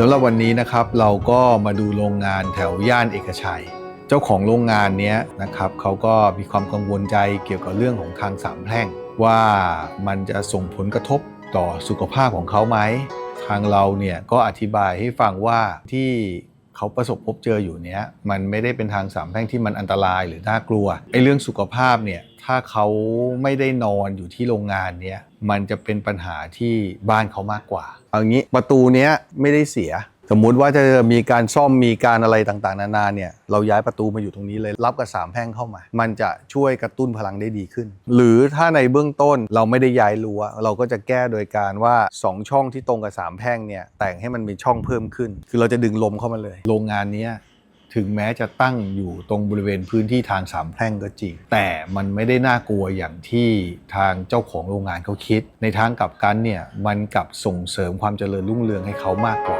สำหรับวันนี้นะครับเราก็มาดูโรงงานแถวย่านเอกชัย เจ้าของโรงงานนี้นะครับเขาก็มีความกังวลใจเกี่ยวกับเรื่องของทางสามแพร่ง ว่ามันจะส่งผลกระทบต่อสุขภาพของเขาไหม ทางเราเนี่ยก็อธิบายให้ฟังว่าที่ เขาประสบพบเจออยู่เนี้ยมันไม่ได้เป็นทางสามแพร่งที่มันอันตรายหรือน่ากลัวไอ้เรื่องสุขภาพเนี่ยถ้าเขาไม่ได้นอนอยู่ที่โรงงานเนี้ยมันจะเป็นปัญหาที่บ้านเขามากกว่าเอางี้ประตูเนี้ยไม่ได้เสีย สมมุติว่าจะมีการซ่อมมีการอะไรต่างๆ นานาเนี่ยเราย้ายประตูมาอยู่ตรงนี้เลยรับกับสามแพร่งเข้ามา มันจะช่วยกระตุ้นพลังได้ดีขึ้น หรือถ้าในเบื้องต้นเราไม่ได้ย้ายรั้วเราก็จะแก้โดยการว่า 2 ช่องที่ตรงกับสามแพร่งเนี่ยแต่งให้มันมีช่องเพิ่มขึ้น คือเราจะดึงลมเข้ามาเลย โรงงานนี้ถึงแม้จะตั้งอยู่ตรงบริเวณพื้นที่ทางสามแพร่งก็จริง แต่มันไม่ได้น่ากลัวอย่างที่ทางเจ้าของโรงงานเขาคิด ในทางกลับกันเนี่ยมันกลับส่งเสริมความเจริญรุ่งเรืองให้เขามากกว่า